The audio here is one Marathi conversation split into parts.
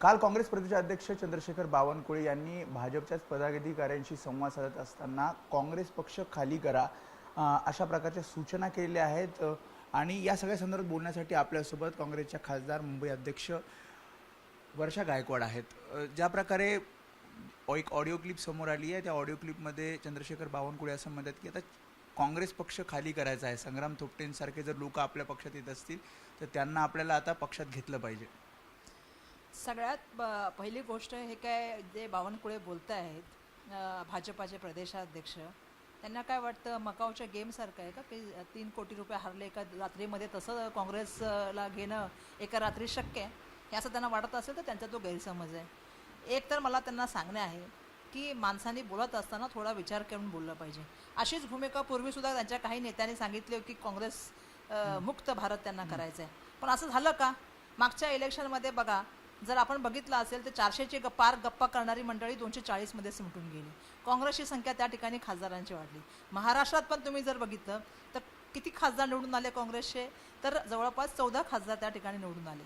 काल काँग्रेस प्रदेश अध्यक्ष चंद्रशेखर बावनकुळे यांनी भाजपच्याच पदाधिकाऱ्यांशी संवाद साधत असताना काँग्रेस पक्ष खाली करा अशा प्रकारच्या सूचना केलेल्या आहेत. आणि या सगळ्या संदर्भात बोलण्यासाठी आपल्यासोबत काँग्रेसच्या खासदार मुंबई अध्यक्ष वर्षा गायकवाड आहेत. ज्या प्रकारे एक ऑडिओ क्लिप समोर आली आहे त्या ऑडिओ क्लिपमध्ये चंद्रशेखर बावनकुळे असं म्हणतात की आता काँग्रेस पक्ष खाली करायचा आहे. संग्राम थोपटेंसारखे जर लोक आपल्या पक्षात येत असतील तर त्यांना आपल्याला आता पक्षात घेतलं पाहिजे. सगळ्यात पहिली गोष्ट हे काय जे बावनकुळे बोलत आहेत भाजपाचे प्रदेशाध्यक्ष त्यांना काय वाटतं मकावच्या गेमसारखं आहे का? की तीन कोटी रुपये हरले एका रात्रीमध्ये तसं काँग्रेसला घेणं एका रात्री शक्य आहे? हे असं त्यांना वाटत असेल तर त्यांचा तो गैरसमज आहे. एक तर मला त्यांना सांगणे आहे की माणसांनी बोलत असताना थोडा विचार करून बोललं पाहिजे. अशीच भूमिका पूर्वीसुद्धा त्यांच्या काही नेत्यांनी सांगितली की काँग्रेस मुक्त भारत त्यांना करायचं आहे पण असं झालं का? मागच्या इलेक्शनमध्ये बघा जर आपण बघितलं असेल तर चारशेची पार गप्पा करणारी मंडळी दोनशे चाळीसमध्ये सिमटून गेली. काँग्रेसची संख्या त्या ठिकाणी खासदारांची वाढली. महाराष्ट्रात पण तुम्ही जर बघितलं तर किती खासदार निवडून आले काँग्रेसचे? तर जवळपास चौदा खासदार त्या ठिकाणी निवडून आले.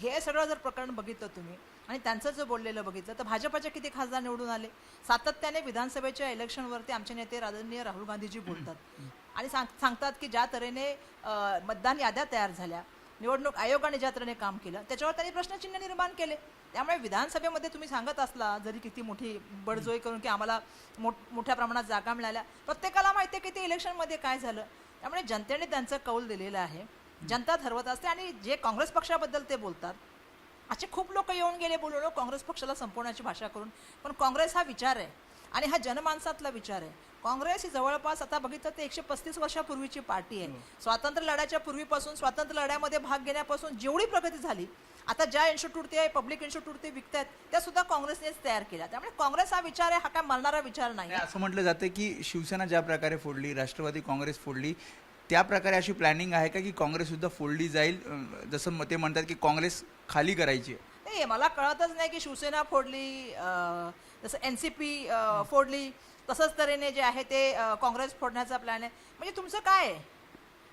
हे सगळं जर प्रकरण बघितलं तुम्ही आणि त्यांचं जर बोललेलं बघितलं तर भाजपाचे किती खासदार निवडून आले? सातत्याने विधानसभेच्या इलेक्शनवरती आमचे नेते आदरणीय राहुल गांधीजी बोलतात. आणि सांग सांगतात की ज्या तऱ्हेने मतदान याद्या तयार झाल्या निवडणूक आयोगाने ज्या तऱ्हेने काम केलं त्याच्यावर त्यांनी प्रश्नचिन्ह निर्माण केले. त्यामुळे विधानसभेमध्ये तुम्ही सांगत असला जरी किती मोठी बडजोई करून की आम्हाला मोठ्या प्रमाणात जागा मिळाल्या प्रत्येकाला माहिती आहे की ते इलेक्शनमध्ये काय झालं. त्यामुळे जनतेने त्यांचं कौल दिलेलं आहे. जनता ठरवत असते आणि जे काँग्रेस पक्षाबद्दल ते बोलतात. असे खूप लोक येऊन गेले बोलून काँग्रेस पक्षाला संपवण्याची भाषा करून. पण काँग्रेस हा विचार आहे आणि हा जनमानसातला विचार आहे. काँग्रेस ही जवळपास आता बघितलं तर एकशे पस्तीस वर्षापूर्वीची पार्टी आहे. स्वातंत्र्य लढ्याच्या पूर्वीपासून स्वातंत्र्य लढ्यामध्ये भाग घेण्यापासून जेवढी प्रगती झाली आता ज्या इन्स्टिट्यूट ते पब्लिक इन्स्टिट्यूट ते विकतायत त्या सुद्धा काँग्रेसनेच तयार केल्या. त्यामुळे काँग्रेस हा विचार आहे हा काय मरणारा विचार नाही असं म्हटलं जातं की शिवसेना ज्या प्रकारे फोडली राष्ट्रवादी काँग्रेस फोडली त्या प्रकारे अशी प्लॅनिंग आहे का की काँग्रेस सुद्धा फोडली जाईल? जसं ते म्हणतात की काँग्रेस खाली करायची. नाही मला कळतच नाही की शिवसेना फोडली जसं एन सी पी फोडली तसंच तऱ्हेने जे आहे ते काँग्रेस फोडण्याचा प्लॅन आहे. म्हणजे तुमचं काय आहे?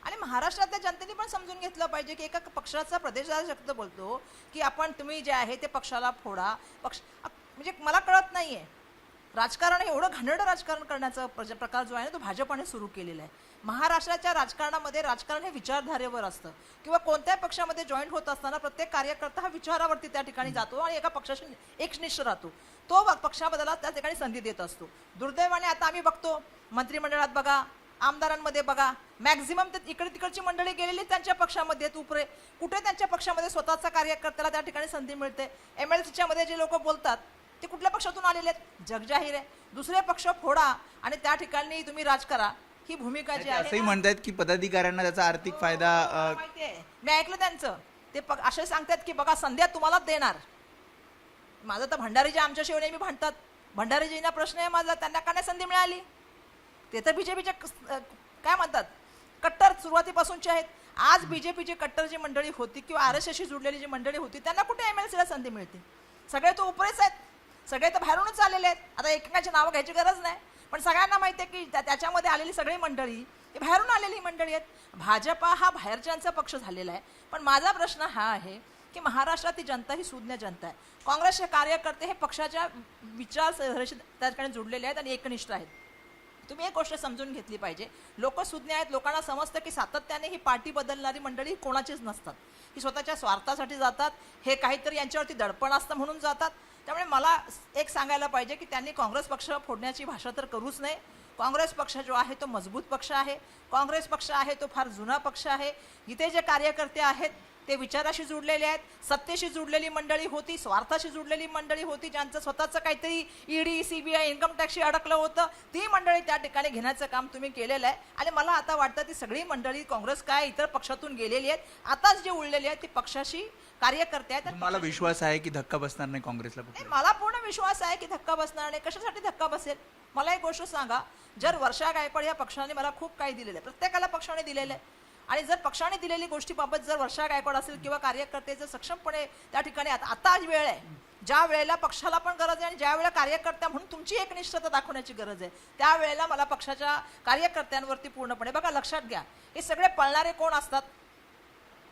आणि महाराष्ट्रातल्या जनतेने पण समजून घेतलं पाहिजे की एका पक्षाचा प्रदेशाध्यक्ष बोलतो की आपण तुम्ही जे आहे ते पक्षाला फोडा. पक्ष म्हणजे मला कळत नाही आहे राजकारण एवढं घाणेरडं राजकारण करण्याचा प्रकार जो आहे ना तो भाजपाने सुरू केलेला आहे. महाराष्ट्राच्या राजकारणामध्ये राजकारण हे विचारधारेवर असतं. किंवा कोणत्याही पक्षामध्ये जॉईन होत असताना प्रत्येक कार्यकर्ता हा विचारावरती त्या ठिकाणी जातो आणि एका पक्षाशी एकनिष्ठ राहतो. तो व- पक्षाबद्दला त्या ठिकाणी संधी देत असतो. दुर्दैवाने आता आम्ही बघतो मंत्रिमंडळात बघा आमदारांमध्ये बघा मॅक्झिमम ते इकडे तिकडची मंडळी गेलेली त्यांच्या पक्षामध्ये आहेत उपरे. कुठे त्यांच्या पक्षामध्ये स्वतःचा कार्यकर्त्याला त्या ठिकाणी संधी मिळते? एम एल सीच्या मध्ये जे लोक बोलतात ते कुठल्या पक्षातून आलेले आहेत? जगजाहीर आहे. दुसरे पक्ष फोडा आणि त्या ठिकाणी तुम्ही राज करा. ही भूमिका जी आहे असंही ना, म्हणतात की पदाधिकाऱ्यांना त्याचा आर्थिक फायदा अं, माहिती आहे. मी ऐकलं त्यांचं. ते पक- असे सांगतात की बघा संध्या तुम्हालाच देणार. माझं तर भंडारीजी आमच्याशी नेहमी भांडतात. भंडारीजींना प्रश्न आहे माझा त्यांना का नाही संधी मिळाली? ते तर बीजेपीचे काय म्हणतात? कट्टर सुरुवातीपासूनचे आहेत. आज बीजेपीची कट्टर जी मंडळी होती किंवा आर एस एसशी जुडलेली जी मंडळी होती त्यांना कुठे एम एल सीला संधी मिळते? सगळे तो उपरेच आहेत. सगळे तर बाहेरूनच आलेले आहेत. आता एकमेकांची नावं घ्यायची गरज नाही. पण सगळ्यांना माहिती आहे की त्या- त्याच्यामध्ये आलेली सगळी मंडळी ही बाहेरून आलेली मंडळी आहेत. भाजपा हा बाहेरच्यांचा पक्ष झालेला आहे. पण माझा प्रश्न हा आहे की महाराष्ट्रातील जनता ही सुज्ञ जनता आहे. काँग्रेसचे कार्यकर्ते हे पक्षाच्या विचारधारेशी त्या ठिकाणी जुडलेले आहेत आणि एकनिष्ठ आहेत. तुम्ही एक गोष्ट समजून घेतली पाहिजे. लोक सुज्ञ आहेत लोकांना समजतं की सातत्याने ही पार्टी बदलणारी मंडळी कोणाचीच नसतात. ही स्वतःच्या स्वार्थासाठी जातात हे काहीतरी यांच्यावरती दडपण असतं म्हणून जातात. त्यामुळे मला एक सांगायला पाहिजे की त्यांनी काँग्रेस पक्ष फोडण्याची भाषा तर करूच नये. काँग्रेस पक्ष जो आहे तो मजबूत पक्ष आहे. काँग्रेस पक्ष आहे तो फार जुना पक्ष आहे. इथे जे कार्यकर्ते आहेत ते विचाराशी जुडलेले आहेत सत्तेशी जुडलेली मंडळी होती स्वार्थाशी जुडलेली मंडळी होती ज्यांचं स्वतःचं काहीतरी ईडी सीबीआय इन्कम टॅक्सशी अडकलं होतं ती मंडळी त्या ठिकाणी घेण्याचं काम तुम्ही केलेलं आहे. आणि मला आता वाटतं ती सगळी मंडळी काँग्रेस काय इतर पक्षातून गेलेली आहेत आताच जे उरलेली आहेत ती पक्षाशी कार्यकर्ते आहेत. मला विश्वास आहे की धक्का बसणार नाही काँग्रेसला मला पूर्ण विश्वास आहे की धक्का बसणार नाही. कशासाठी धक्का बसेल? मला एक गोष्ट सांगा जर वर्षा गायकवाड या पक्षाने मला खूप काही दिलेलं आहे प्रत्येकाला पक्षाने दिलेलं आहे आणि जर पक्षाने दिलेली गोष्टीबाबत जर वर्षा गायकवाड असेल किंवा कार्यकर्ते जर सक्षमपणे त्या ठिकाणी आता आता आज वेळ आहे. ज्या वेळेला पक्षाला पण गरज आहे आणि ज्या वेळेला कार्यकर्त्या म्हणून तुमची एक निष्ठता दाखवण्याची गरज आहे त्यावेळेला मला पक्षाच्या कार्यकर्त्यांवरती पूर्णपणे बघा लक्षात घ्या. हे सगळे पळणारे कोण असतात?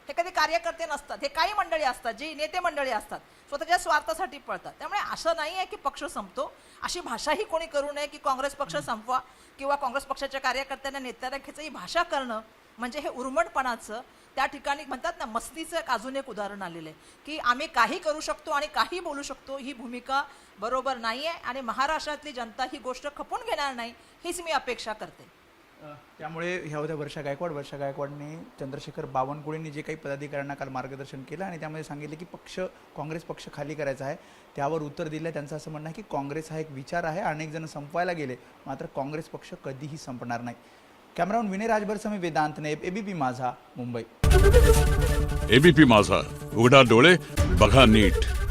हे कधी कार्यकर्ते नसतात हे काही मंडळी असतात जी नेते मंडळी असतात स्वतःच्या स्वार्थासाठी पळतात. त्यामुळे असं नाही आहे की पक्ष संपतो. अशी भाषाही कोणी करू नये की काँग्रेस पक्ष संपवा किंवा काँग्रेस पक्षाच्या कार्यकर्त्यांना नेत्यांना खेचं ही भाषा करणं म्हणजे हे उर्मटपणाचं त्या ठिकाणी म्हणतात ना मस्तीचं एक अजून एक उदाहरण आलेलं आहे की आम्ही काही करू शकतो आणि काही बोलू शकतो ही भूमिका बरोबर नाही आहे आणि महाराष्ट्रातली जनता ही गोष्ट खपून घेणार नाही हीच मी अपेक्षा करते. त्यामुळे ह्या होत्या वर्षा गायकवाड. वर्षा गायकवाडने चंद्रशेखर बावनकुळेंनी जे काही पदाधिकाऱ्यांना काल मार्गदर्शन केलं आणि त्यामध्ये सांगितलं की पक्ष काँग्रेस पक्ष खाली करायचा आहे त्यावर उत्तर दिलं त्यांचं असं म्हणणं आहे की काँग्रेस हा एक विचार आहे अनेक जण संपवायला गेले मात्र काँग्रेस पक्ष कधीही संपणार नाही. कॅमेराहून विनय राजभर समी वेदांतने एबीपी माझा मुंबई. एबीपी माझा. उघडा डोळे बघा नीट.